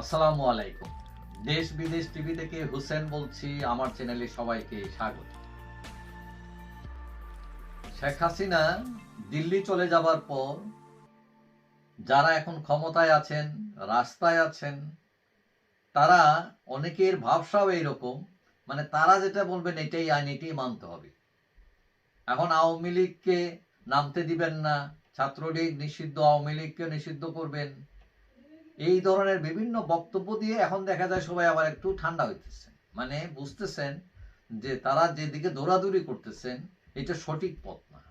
আসসালামু আলাইকুম। দেশ বিদেশ টিভি থেকে হুসেন বলছি, আমার চ্যানেলে সবাইকে স্বাগত। শেখ হাসিনা দিল্লি চলে যাবার পর যারা এখন ক্ষমতায় আছেন, রাস্তায় আছেন, তারা অনেকের ভাবসাও এইরকম মানে তারা যেটা বলবেন এটাই আইন, এটাই মানতে হবে। এখন আওয়ামী লীগকে নামতে দিবেন না, ছাত্রলীগ নিষিদ্ধ, আওয়ামী লীগকে নিষিদ্ধ করবেন এই ধরনের বিভিন্ন বক্তব্য দিয়ে এখন দেখা যায় সবাই আবার একটু ঠান্ডা হইতেছে। মানে বুঝতেছেন যে তারা যেদিকে দৌড়াদৌড়ি করতেছেন, এটা সঠিক পথ না।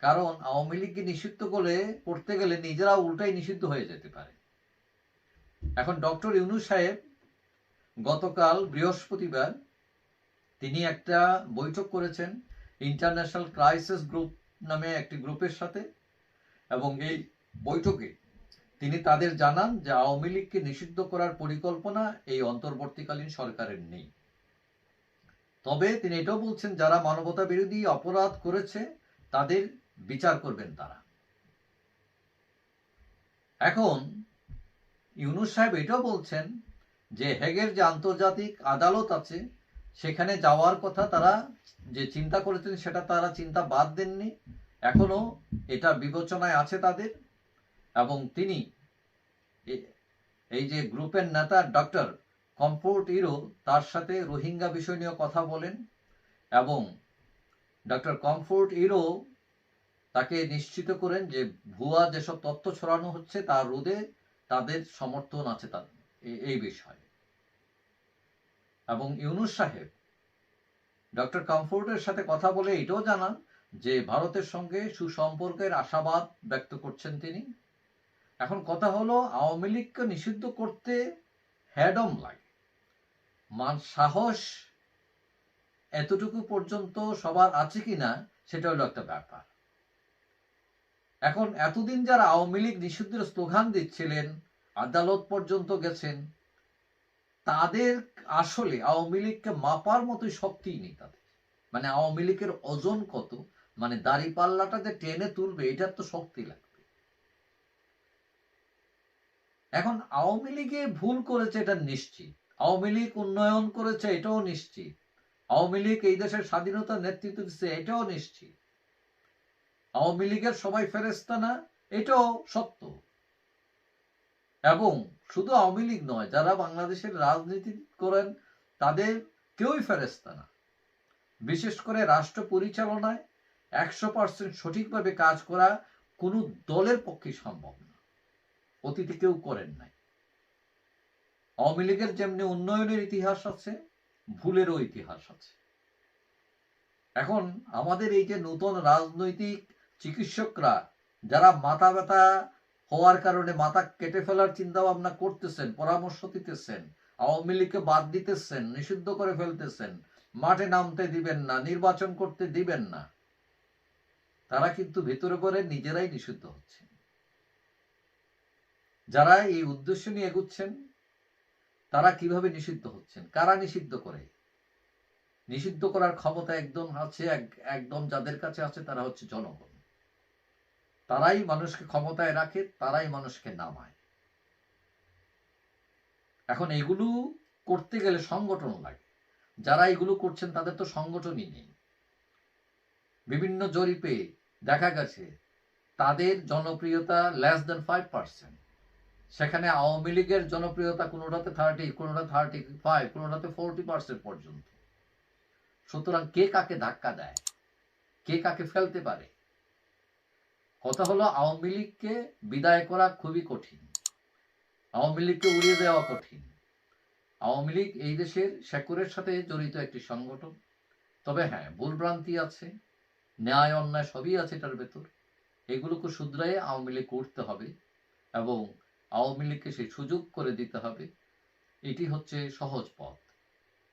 কারণ আওয়ামী লীগকে নিষিদ্ধ করে করতে গেলে নিজেরা উল্টাই নিষিদ্ধ হয়ে যেতে পারে। এখন ডক্টর ইউনুস সাহেব গতকাল বৃহস্পতিবার তিনি একটা বৈঠক করেছেন ইন্টারন্যাশনাল ক্রাইসিস গ্রুপ নামে একটি গ্রুপের সাথে এবং এই বৈঠকে তিনি তাদের জানান যে আওয়ামী লীগকে নিষিদ্ধ করার পরিকল্পনা এই অন্তর্বর্তীকালীন সরকারের নেই। তবে তিনি এটাও বলছেন, যারা মানবতা বিরোধী অপরাধ করেছে, তাদের বিচার করবেন তারা। এখন ইউনুস সাহেব এটাও বলছেন যে হেগের যে আন্তর্জাতিক আদালত আছে, সেখানে যাওয়ার কথা তারা যে চিন্তা করেছেন, সেটা তারা চিন্তা বাদ দেননি। এখনও এটা বিবেচনায় আছে তাদের। এবং তিনি এই যে গ্রুপের নেতা ডক্টর কমফোর্ট ইরো, তার সাথে রোহিঙ্গা বিষয় নিয়ে কথা বলেন এবং ডক্টর কমফোর্ট ইরো তাকে নিশ্চিত করেন যে ভুয়া যেসব তথ্য ছড়ানো হচ্ছে, তার রোধে তাদের সমর্থন আছে তার এই বিষয়ে। এবং ইউনুস সাহেব ডক্টর কমফোর্টের সাথে কথা বলে এটাও জানান যে ভারতের সঙ্গে সুসম্পর্কের আশাবাদ ব্যক্ত করছেন তিনি। এখন কথা হলো, আওয়ামী লীগকে নিষিদ্ধ করতে হ্যাডম লাগে। মান সাহস এতটুকু পর্যন্ত সবার আছে কিনা, সেটা হলো একটা ব্যাপার। এখন এতদিন যারা আওয়ামী লীগ নিষিদ্ধের স্লোগান দিচ্ছিলেন, আদালত পর্যন্ত গেছেন, তাদের আসলে আওয়ামী লীগকে মাপার মতোই শক্তিই নেই তাদের। মানে আওয়ামী লীগের ওজন কত মানে দাড়ি পাল্লাটা যে টেনে তুলবে, এটার তো শক্তি লাগবে এখন আওয়ামী লীগে ভুল করেছে এটা নিশ্চিত। আওয়ামী লীগ উন্নয়ন করেছে এটাও নিশ্চিত। আওয়ামী লীগ এই দেশের স্বাধীনতা নেতৃত্ব দিচ্ছে এটাও নিশ্চিত। আওয়ামী লীগের সবাই ফেরেস্তা না, এটাও সত্য। এবং শুধু আওয়ামী লীগ নয়, যারা বাংলাদেশের রাজনীতি করেন, তাদের কেউই ফেরেস্তা না। বিশেষ করে রাষ্ট্র পরিচালনায় একশো পার্সেন্ট সঠিকভাবে কাজ করা কোনো দলের পক্ষে সম্ভব না। অতীতে কেউ করেন নাই। আওয়ামী লীগের যেমনি উন্নয়নের ইতিহাস আছে, ভুলেরও ইতিহাস আছে। এখন আমাদের এই যে নতুন রাজনৈতিক চিকিৎসকরা, যারা মাথা ব্যথা হওয়ার কারণে মাথা কেটে ফেলার চিন্তা ভাবনা করতেছেন, পরামর্শ দিতেছেন, আওয়ামী লীগকে বাদ দিতেছেন, নিষিদ্ধ করে ফেলতেছেন, মাঠে নামতে দিবেন না, নির্বাচন করতে দিবেন না, তারা কিন্তু ভেতরে করে নিজেরাই নিষিদ্ধ হচ্ছে যারা এই উদ্দেশ্য নিয়ে এগুচ্ছেন, তারা কীভাবে নিষিদ্ধ হচ্ছেন? কারা নিষিদ্ধ করে? নিষিদ্ধ করার ক্ষমতা একদম আছে একদম যাদের কাছে আছে, তারা হচ্ছে জনগণ। তারাই মানুষকে ক্ষমতায় রাখে, তারাই মানুষকে নামায়। এখন এগুলো করতে গেলে সংগঠন লাগে। যারা এগুলো করছেন, তাদের তো সংগঠনই নেই। বিভিন্ন জরিপে দেখা গেছে, তাদের জনপ্রিয়তা লেস দেন ফাইভ পার্সেন্ট সেখানে আওয়ামী লীগের জনপ্রিয়তা কোনোটাতে থার্টি কোনোটা থার্টি ফাইভ কোনোটাতে ফোরটি পার্সেন্ট পর্যন্ত। সুতরাং কে কাকে ধাক্কা দেয়? কে কাকে ফেলতে পারে? কথা হলো আওয়ামী লীগকে বিদায় করা খুবই কঠিন। আওয়ামী লীগকে উড়িয়ে দেওয়া কঠিন। আওয়ামী লীগ এই দেশের শেকরের সাথে জড়িত একটি সংগঠন। তবে হ্যাঁ ভুলভ্রান্তি আছে, ন্যায় অন্যায় সবই আছে এটার ভেতর। এগুলোকে শুধরাই আওয়ামী লীগ করতে হবে এবং আওয়ামী লীগকে সেই সুযোগ করে দিতে হবে। এটি হচ্ছে সহজ পথ।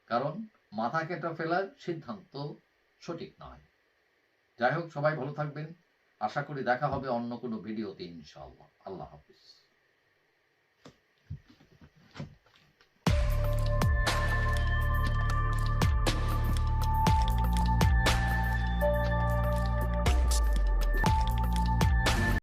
কারণ মাথা কেটে ফেলার সিদ্ধান্ত সঠিক নয়। যাই হোক, সবাই ভালো থাকবেন। আশা করি দেখা হবে অন্য কোনো ভিডিওতে ইনশাআল্লাহ। আল্লাহ হাফিজ।